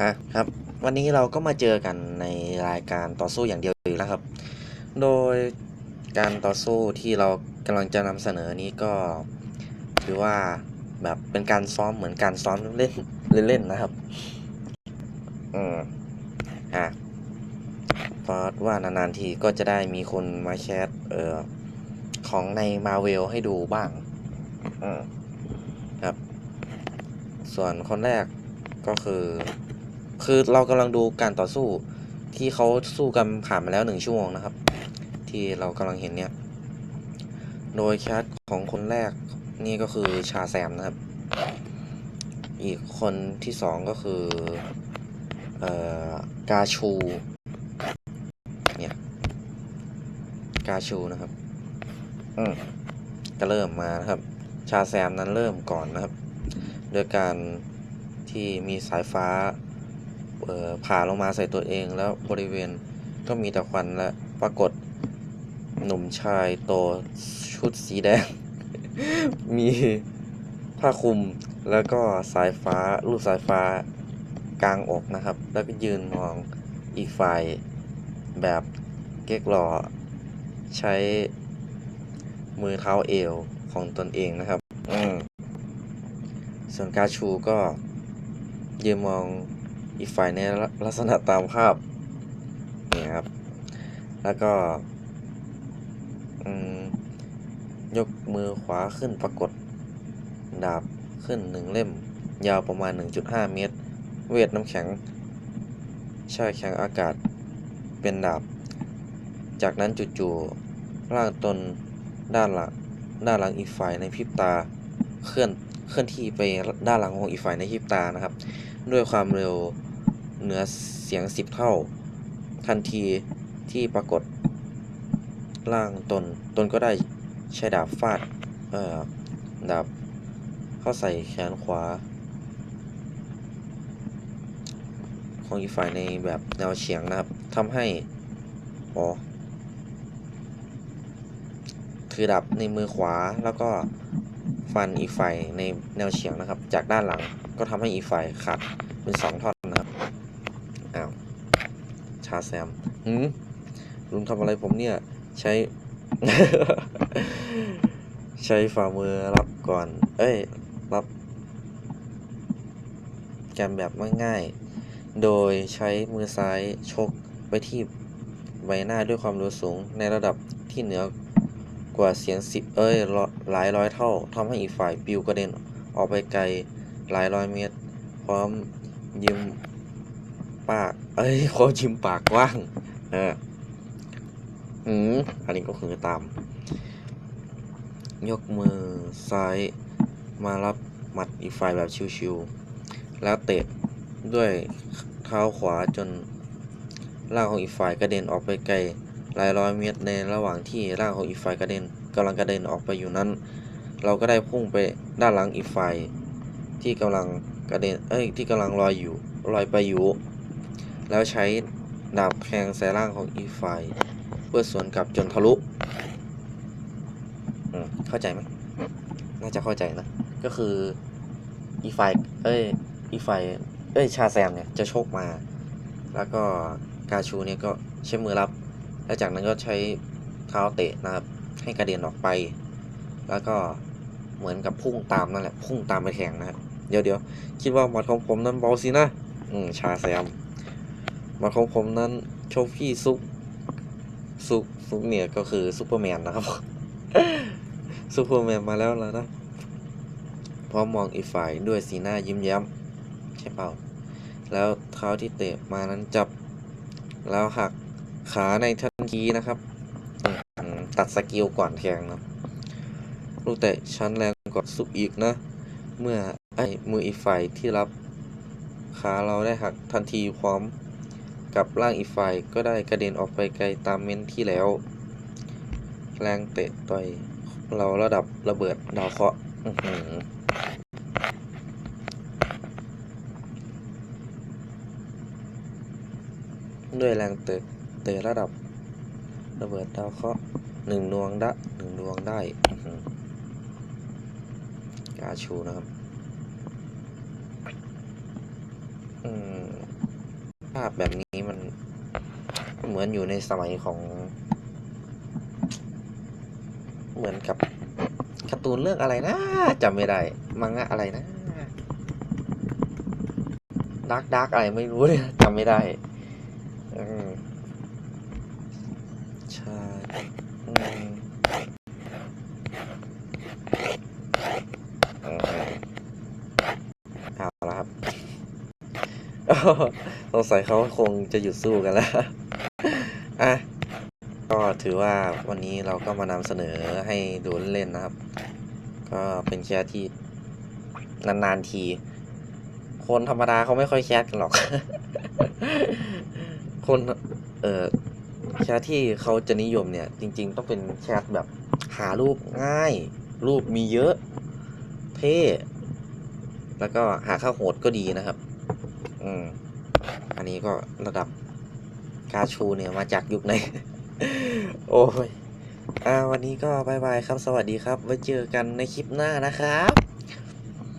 อะครับ วันนี้เราก็มาเจอกันในรายการต่อสู้อย่างเดียวอีกแล้วครับ โดยการต่อสู้ที่เรากำลังจะนำเสนอนี้ก็ถือว่าแบบเป็นการซ้อมเหมือนการซ้อมเล่นเล่นๆนะครับ อืมอะเพราะว่านานๆทีก็จะได้มีคนมาแชทเอ่อของในมาเวลให้ดูบ้าง อืมครับ ส่วนคนแรกก็คือ คือเรากำลังดูการต่อสู้ที่เขาสู้กันผ่านมาแล้วหนึ่งชั่วโมงนะครับ ที่เรากำลังเห็นเนี่ย โดยแคทของคนแรกนี่ก็คือชาแซมนะครับ อีกคนที่สองก็คือเอ่อกาชูเนี่ยกาชูนะครับ อืมก็เริ่มมานะครับ ชาแซมนั้นเริ่มก่อนนะครับ โดยการที่มีสายฟ้า ผ่าลงมาใส่ตัวเองแล้วบริเวณก็มีแต่ควันและปรากฏหนุ่มชายโตชุดสีแดง มีผ้าคลุมแล้วก็สายฟ้าลูกสายฟ้ากลางอกนะครับ แล้วก็ยืนมองอีกฝ่ายแบบเก๊กหล่อใช้มือเท้าเอวของตนเองนะครับ อืมส่วนกาชูก็ยืนมอง อีกฝ่ายในลักษณะตามภาพนี่ครับ แล้วก็ยกมือขวาขึ้นปรากฏ ดาบขึ้นหนึ่งเล่ม ยาวประมาณ 1.5 เมตร เวทน้ำแข็งแช่แข็งอากาศเป็นดาบ จากนั้นจู่ๆร่างตนด้านหลังด้านหลังอีกฝ่ายในพริบตาเคลื่อนเคลื่อนที่ไปด้านหลังของอีกฝ่ายในพริบตานะครับ ด้วยความเร็วเหนือเสียงสิบเท่า ทันทีที่ปรากฏร่างตน ตนก็ได้ใช้ดาบฟาดเอ่อดาบเข้าใส่แขนขวา ของอีกฝ่ายในแบบแนวเฉียงนะครับทำให้อ๋อถือดาบในมือขวาแล้วก็ ฟันอีกฝ่ายในแนวเฉียงนะครับ จากด้านหลังก็ทำให้อีกฝ่ายขาดเป็นสองท่อนนะครับอ้าวชาแซมหืมลุงทำอะไรผมเนี่ย ใช้ ใช้ฝ่ามือรับก่อน เอ้ย รับแกมแบบง่ายๆ โดยใช้มือซ้ายชกไปที่ใบหน้าด้วยความเร็วสูงในระดับที่เหนือ กว่าเสียงสิบเอ้ยหลายร้อยเท่าทำให้อีกฝ่ายปลิวกระเด็นออกไปไกลหลายร้อยเมตร พร้อมยิ้มปาก เอ้ยขอยิ้มปากกว้างเอออืมอันนี้ก็คือตาม ยกมือซ้ายมารับหมัดอีกฝ่ายแบบชิวๆแล้วเตะด้วยเท้าขวาจนร่างของอีกฝ่ายกระเด็นออกไปไกล หลายร้อยเมตรในระหว่างที่ร่างของอีกฝ่ายกระเด็นกำลังกระเด็นออกไปอยู่นั้น เราก็ได้พุ่งไปด้านหลังอีกฝ่ายที่กำลังกระเด็นเอ้ยที่กำลังลอยอยู่ลอยไปอยู่ แล้วใช้ดาบแทงใส่ร่างของอีกฝ่ายเพื่อสวนกลับจนทะลุเข้าใจไหมน่าจะเข้าใจนะ ก็คืออีกฝ่ายเอ้ยอีกฝ่ายเอ้ยชาแซมเนี่ยจะโชคมา แล้วก็กาชูเนี่ยก็ใช้มือรับ แล้วจากนั้นก็ใช้เท้าเตะนะครับ ให้กระเด็นออกไป แล้วก็เหมือนกับพุ่งตามนั่นแหละพุ่งตามไปแทงนะครับเดี๋ยวเดี๋ยวคิดว่าหมัดของผมนั้นเบาสินะอืมชาแซมหมัดของผมนั้นโชฟี่ซุปซุปซุปเนี่ยก็คือซูเปอร์แมนนะครับซูเปอร์แมนมาแล้วแล้วนะพร้อมมองอีกฝ่ายด้วยสีหน้ายิ้มแย้มใช่เปล่า แล้วเท้าที่เตะมานั้นจับ แล้วหักขาใน ทันทีนะครับ ตัดสกิลก่อนแทงนะลูกเตะชั้นแรงกว่าสุบอีกนะ เมื่อไอ้มืออีกฝ่ายที่รับขาเราได้หักทันทีพร้อมกับร่างอีกฝ่ายก็ได้กระเด็นออกไปไกลตามเม้นที่แล้ว แรงเตะต่อยเราระดับระเบิดดาวเคราะห์ด้วยแรงเตะเตะระดับ ระเบิดดาวเคราะห์หนึ่งดวงดะหนึ่งดวงได้กาชูนะครับภาพแบบนี้มันเหมือนอยู่ในสมัยของ เหมือนกับการ์ตูนเรื่องอะไรนะจำไม่ได้ มังงะอะไรนะดักดักอะไรไม่รู้เนี่ยจำไม่ได้ อืมใช่อืมอืมเอาละครับ สงสัยเขาคงจะหยุดสู้กันแล้ว อะ ก็ถือว่าวันนี้เราก็มานำเสนอให้ดูเล่นๆนะครับ ก็เป็นแคสที่นานๆที คนธรรมดาเขาไม่ค่อยแคสกันหรอก คน เออแคสที่เขาจะนิยมเนี่ย จริง ๆ ต้องเป็นแคสแบบหารูปง่าย รูปมีเยอะ เท่แล้วก็หาค่าโหดก็ดีนะครับ อืมอันนี้ก็ระดับกาชูเนี่ยมาจากยุคไหน โอ้ย อ่า วันนี้ก็บายบายครับ สวัสดีครับ ไว้เจอกันในคลิปหน้านะครับ